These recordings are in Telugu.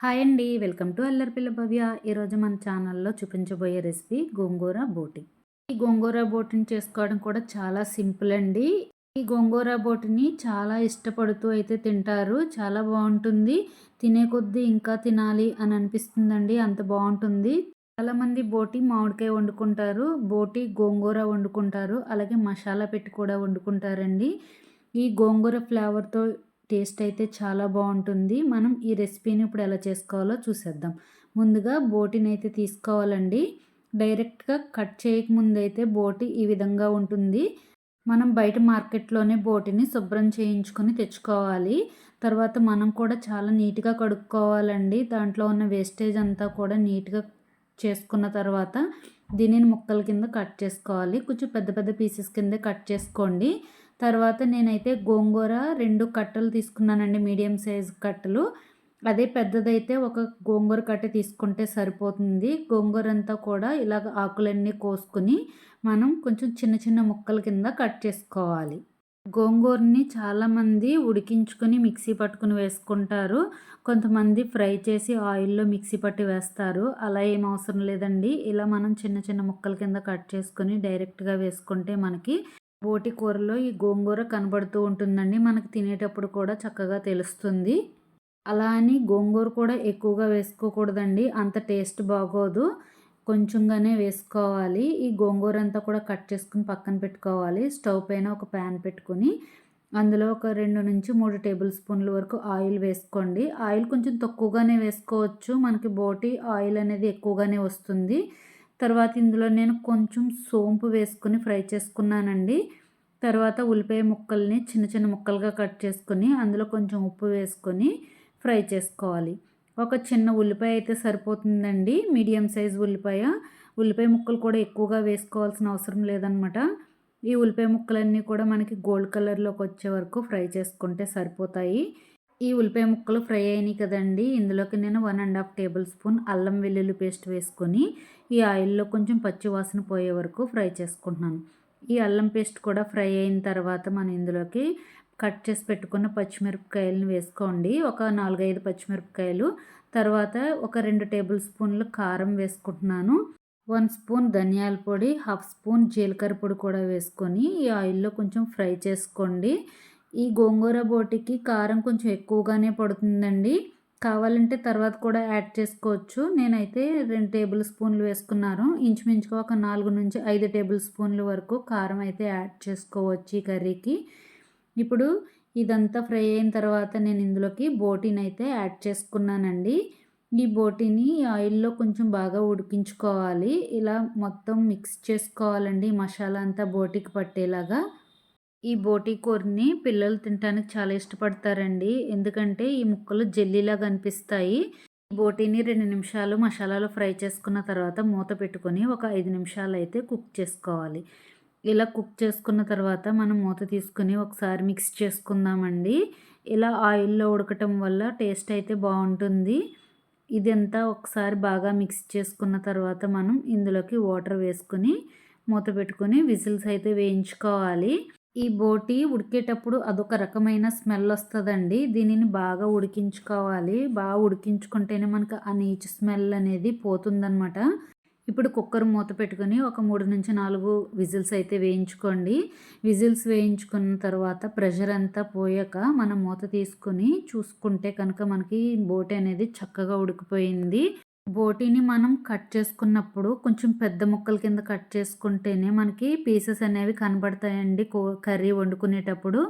హాయ్ అండి. వెల్కమ్ టు అల్లర్పిల్ల భవ్య. ఈరోజు మన ఛానల్లో చూపించబోయే రెసిపీ గోంగూర బోటి. ఈ గోంగూర బోటిని చేసుకోవడం కూడా చాలా సింపుల్ అండి. ఈ గోంగూర బోటిని చాలా ఇష్టపడుతూ అయితే తింటారు. చాలా బాగుంటుంది. తినే కొద్దీ ఇంకా తినాలి అని అనిపిస్తుందండి. అంత బాగుంటుంది. చాలామంది బోటి మామిడికాయ వండుకుంటారు. బోటి గోంగూర వండుకుంటారు. అలాగే మసాలా పెట్టి కూడా వండుకుంటారండి. ఈ గోంగూర ఫ్లేవర్తో టేస్ట్ అయితే చాలా బాగుంటుంది. మనం ఈ రెసిపీని ఇప్పుడు ఎలా చేసుకోవాలో చూసేద్దాం. ముందుగా బోటిని అయితే తీసుకోవాలండి. డైరెక్ట్గా కట్ చేయకముందు అయితే బోటి ఈ విధంగా ఉంటుంది. మనం బయట మార్కెట్లోనే బోటిని శుభ్రం చేయించుకొని తెచ్చుకోవాలి. తర్వాత మనం కూడా చాలా నీట్గా కడుక్కోవాలండి. దాంట్లో ఉన్న వేస్టేజ్ అంతా కూడా నీట్గా చేసుకున్న తర్వాత దీనిని ముక్కల కింద కట్ చేసుకోవాలి. కొంచెం పెద్ద పెద్ద పీసెస్ కింద కట్ చేసుకోండి. తర్వాత నేనైతే గోంగూర రెండు కట్టలు తీసుకున్నానండి మీడియం సైజ్ కట్టలు. అదే పెద్దదైతే ఒక గోంగూర కట్ట తీసుకుంటే సరిపోతుంది. గోంగూర అంతా కూడా ఇలాగ ఆకులన్నీ కోసుకుని మనం కొంచెం చిన్న చిన్న ముక్కల కింద కట్ చేసుకోవాలి. గోంగూరని చాలామంది ఉడికించుకొని మిక్సీ పట్టుకుని వేసుకుంటారు. కొంతమంది ఫ్రై చేసి ఆయిల్లో మిక్సీ పట్టి వేస్తారు. అలా ఏం అవసరం లేదండి. ఇలా మనం చిన్న చిన్న ముక్కల కింద కట్ చేసుకొని డైరెక్ట్గా వేసుకుంటే మనకి బోటి కూరలో ఈ గోంగూర కనబడుతూ ఉంటుందండి. మనకు తినేటప్పుడు కూడా చక్కగా తెలుస్తుంది. అలా అని గోంగూర కూడా ఎక్కువగా వేసుకోకూడదండి. అంత టేస్ట్ బాగోదు. కొంచెంగానే వేసుకోవాలి. ఈ గోంగూర అంతా కూడా కట్ చేసుకుని పక్కన పెట్టుకోవాలి. స్టవ్ పైన ఒక ప్యాన్ పెట్టుకుని అందులో ఒక రెండు నుంచి మూడు టేబుల్ స్పూన్ల వరకు ఆయిల్ వేసుకోండి. ఆయిల్ కొంచెం తక్కువగానే వేసుకోవచ్చు. మనకి బోటి ఆయిల్ అనేది ఎక్కువగానే వస్తుంది. తర్వాత ఇందులో నేను కొంచెం సోంపు వేసుకుని ఫ్రై చేసుకున్నానండి. తర్వాత ఉల్లిపాయ ముక్కల్ని చిన్న చిన్న ముక్కలుగా కట్ చేసుకుని అందులో కొంచెం ఉప్పు వేసుకొని ఫ్రై చేసుకోవాలి. ఒక చిన్న ఉల్లిపాయ అయితే సరిపోతుందండి. మీడియం సైజ్ ఉల్లిపాయ. ఉల్లిపాయ ముక్కలు కూడా ఎక్కువగా వేసుకోవాల్సిన అవసరం లేదనమాట. ఈ ఉల్లిపాయ ముక్కలన్నీ కూడా మనకి గోల్డ్ కలర్లోకి వచ్చే వరకు ఫ్రై చేసుకుంటే సరిపోతాయి. ఈ ఉల్లిపాయ ముక్కలు ఫ్రై అయినాయి కదండి. ఇందులోకి నేను one and half tablespoon అల్లం వెల్లుల్లి పేస్ట్ వేసుకొని ఈ ఆయిల్లో కొంచెం పచ్చి వాసన పోయే వరకు ఫ్రై చేసుకుంటున్నాను. ఈ అల్లం పేస్ట్ కూడా ఫ్రై అయిన తర్వాత మనం ఇందులోకి కట్ చేసి పెట్టుకున్న పచ్చిమిరపకాయలను వేసుకోండి. ఒక నాలుగైదు పచ్చిమిరపకాయలు. తర్వాత ఒక రెండు టేబుల్ స్పూన్లు కారం వేసుకుంటున్నాను. వన్ స్పూన్ ధనియాల పొడి హాఫ్ స్పూన్ జీలకర్ర పొడి కూడా వేసుకొని ఈ ఆయిల్లో కొంచెం ఫ్రై చేసుకోండి. ఈ గోంగూర బోటికి కారం కొంచెం ఎక్కువగానే పడుతుందండి. కావాలంటే తర్వాత కూడా యాడ్ చేసుకోవచ్చు. నేనైతే రెండు టేబుల్ స్పూన్లు వేసుకున్నాను. ఇంచుమించుగా ఒక నాలుగు నుంచి ఐదు టేబుల్ స్పూన్ల వరకు కారం అయితే యాడ్ చేసుకోవచ్చు ఈ కర్రీకి. ఇప్పుడు ఇదంతా ఫ్రై అయిన తర్వాత నేను ఇందులోకి బోటీని అయితే యాడ్ చేసుకున్నానండి. ఈ బోటీని ఆయిల్లో కొంచెం బాగా ఉడికించుకోవాలి. ఇలా మొత్తం మిక్స్ చేసుకోవాలండి మసాలా అంతా బోటీకి పట్టేలాగా. ఈ బోటీ కూరని పిల్లలు తినడానికి చాలా ఇష్టపడతారండి. ఎందుకంటే ఈ ముక్కలు జెల్లీలాగా అనిపిస్తాయి. బోటీని రెండు నిమిషాలు మసాలాలో ఫ్రై చేసుకున్న తర్వాత మూత పెట్టుకొని ఒక ఐదు నిమిషాలు అయితే కుక్ చేసుకోవాలి. ఇలా కుక్ చేసుకున్న తర్వాత మనం మూత తీసుకుని ఒకసారి మిక్స్ చేసుకుందామండి. ఇలా ఆయిల్లో ఉడకటం వల్ల టేస్ట్ అయితే బాగుంటుంది. ఇదంతా ఒకసారి బాగా మిక్స్ చేసుకున్న తర్వాత మనం ఇందులోకి వాటర్ వేసుకుని మూత పెట్టుకొని విజిల్స్ అయితే వేయించుకోవాలి. ఈ బోటి ఉడికేటప్పుడు అదొక రకమైన స్మెల్ వస్తుందండి. దీనిని బాగా ఉడికించుకోవాలి. బాగా ఉడికించుకుంటేనే మనకు ఆ నీచు స్మెల్ అనేది పోతుందనమాట ఇప్పుడు కుక్కర్ మూత పెట్టుకొని ఒక మూడు నుంచి నాలుగు విజిల్స్ అయితే వేయించుకోండి. విజిల్స్ వేయించుకున్న తర్వాత ప్రెషర్ అంతా పోయాక మనం మూత తీసుకొని చూసుకుంటే కనుక మనకి బోటి అనేది చక్కగా ఉడికిపోయింది. బోటీని మనం కట్ చేసుకున్నప్పుడు కొంచెం పెద్ద ముక్కల కింద కట్ చేసుకుంటేనే మనకి పీసెస్ అనేవి కనబడతాయండి. కర్రీ వండుకునేటప్పుడు.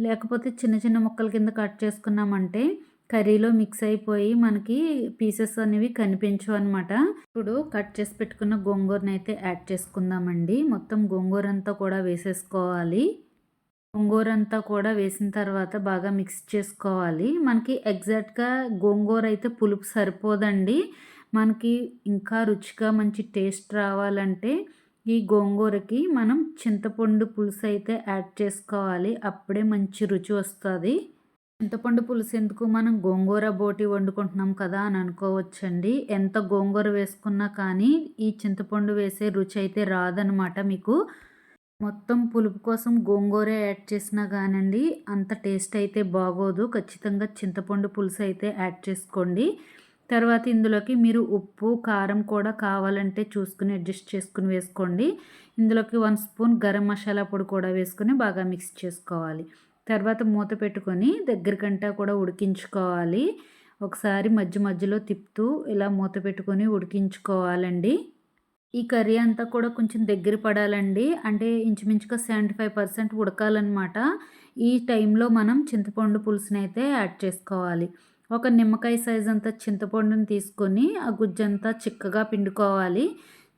లేకపోతే చిన్న చిన్న ముక్కల కింద కట్ చేసుకున్నామంటే కర్రీలో మిక్స్ అయిపోయి మనకి పీసెస్ అనేవి కనిపించవు అనమాట ఇప్పుడు కట్ చేసి పెట్టుకున్న గోంగూరని అయితే యాడ్ చేసుకుందామండి. మొత్తం గోంగూర అంతా కూడా వేసేసుకోవాలి. గోంగూర అంతా కూడా వేసిన తర్వాత బాగా మిక్స్ చేసుకోవాలి. మనకి ఎగ్జాక్ట్గా గోంగూర అయితే పులుపు సరిపోదండి. మనకి ఇంకా రుచిగా మంచి టేస్ట్ రావాలంటే ఈ గోంగూరకి మనం చింతపండు పులుసు అయితే యాడ్ చేసుకోవాలి. అప్పుడే మంచి రుచి వస్తుంది. చింతపండు పులుసు ఎందుకు? మనం గోంగూర బోటి వండుకుంటున్నాం కదా అని అనుకోవచ్చండి. ఎంత గోంగూర వేసుకున్నా కానీ ఈ చింతపండు వేసే రుచి అయితే రాదనమాట మీకు. మొత్తం పులుపు కోసం గోంగూర యాడ్ చేసినా కానండి అంత టేస్ట్ అయితే బాగోదు. ఖచ్చితంగా చింతపండు పులుసు అయితే యాడ్ చేసుకోండి. తర్వాత ఇందులోకి మీరు ఉప్పు కారం కూడా కావాలంటే చూసుకుని అడ్జస్ట్ చేసుకుని వేసుకోండి. ఇందులోకి వన్ స్పూన్ గరం మసాలా పొడి కూడా వేసుకొని బాగా మిక్స్ చేసుకోవాలి. తర్వాత మూత పెట్టుకొని దగ్గరకంటా కూడా ఉడికించుకోవాలి. ఒకసారి మధ్య మధ్యలో తిప్పుతూ ఇలా మూత పెట్టుకొని ఉడికించుకోవాలండి. ఈ కర్రీ అంతా కూడా కొంచెం దగ్గర పడాలండి. అంటే ఇంచుమించుగా సెవెంటీ ఫైవ్ పర్సెంట్ ఉడకాలన్నమాట. ఈ టైంలో మనం చింతపండు పులుసునైతే యాడ్ చేసుకోవాలి. ఒక నిమ్మకాయ సైజ్ అంతా చింతపండుని తీసుకొని ఆ గుజ్జంతా చిక్కగా పిండుకోవాలి.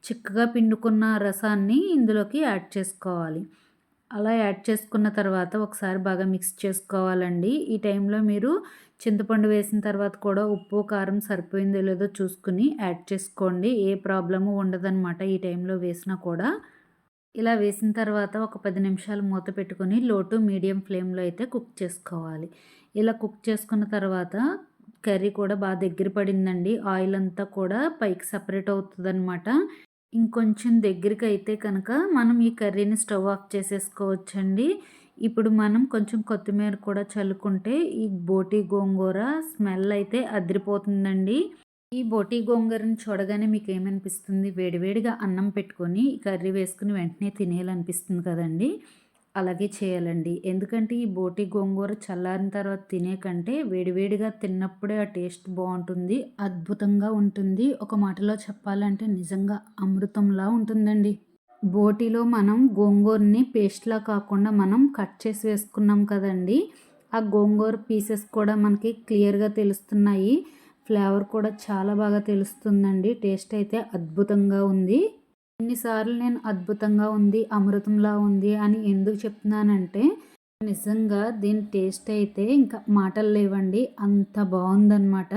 చిక్కగా పిండుకున్న రసాన్ని ఇందులోకి యాడ్ చేసుకోవాలి. అలా యాడ్ చేసుకున్న తర్వాత ఒకసారి బాగా మిక్స్ చేసుకోవాలండి. ఈ టైంలో మీరు చింతపండు వేసిన తర్వాత కూడా ఉప్పు కారం సరిపోయిందో లేదో చూసుకుని యాడ్ చేసుకోండి. ఏ ప్రాబ్లము ఉండదన్నమాట ఈ టైంలో వేసినా కూడా. ఇలా వేసిన తర్వాత ఒక పది నిమిషాలు మూత పెట్టుకొని లో టు మీడియం ఫ్లేమ్లో అయితే కుక్ చేసుకోవాలి. ఇలా కుక్ చేసుకున్న తర్వాత కర్రీ కూడా బాగా దగ్గర పడిందండి. ఆయిల్ అంతా కూడా పైకి సపరేట్ అవుతుంది అనమాట ఇంకొంచెం దగ్గరికి అయితే కనుక మనం ఈ కర్రీని స్టవ్ ఆఫ్ చేసేసుకోవచ్చండి. ఇప్పుడు మనం కొంచెం కొత్తిమీర కూడా చల్లుకుంటే ఈ బోటి గోంగూర స్మెల్ అయితే అదిరిపోతుందండి. ఈ బోటి గోంగూరని చూడగానే మీకు ఏమనిపిస్తుంది? వేడివేడిగా అన్నం పెట్టుకొని కర్రీ వేసుకుని వెంటనే తినేయాలనిపిస్తుంది కదండి. అలాగే చేయాలండి. ఎందుకంటే ఈ బోటి గోంగూర చల్లారిన తర్వాత తినే కంటే వేడివేడిగా తిన్నప్పుడే ఆ టేస్ట్ బాగుంటుంది అద్భుతంగా ఉంటుంది. ఒక మాటలో చెప్పాలంటే నిజంగా అమృతంలా ఉంటుందండి. బోటిలో మనం గోంగూరని పేస్ట్లా కాకుండా మనం కట్ చేసి వేసుకున్నాం కదండి. ఆ గోంగూర పీసెస్ కూడా మనకి క్లియర్గా తెలుస్తున్నాయి. ఫ్లేవర్ కూడా చాలా బాగా తెలుస్తుందండి. టేస్ట్ అయితే అద్భుతంగా ఉంది. ఎన్నిసార్లు నేను అద్భుతంగా ఉంది అమృతంలా ఉంది అని ఎందుకు చెప్తున్నానంటే నిజంగా దీని టేస్ట్ అయితే ఇంకా మాటలు లేవండి అంత బాగుందన్నమాట.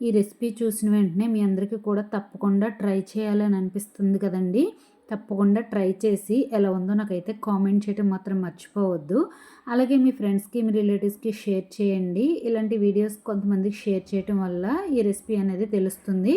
ఈ రెసిపీ చూసిన వెంటనే మీ అందరికీ కూడా తప్పకుండా ట్రై చేయాలని అనిపిస్తుంది కదండి. తప్పకుండా ట్రై చేసి ఎలా ఉందో నాకైతే కామెంట్ చేయడం మాత్రం మర్చిపోవద్దు. అలాగే మీ ఫ్రెండ్స్కి మీ రిలేటివ్స్కి షేర్ చేయండి. ఇలాంటి వీడియోస్ కొంతమందికి షేర్ చేయటం వల్ల ఈ రెసిపీ అనేది తెలుస్తుంది.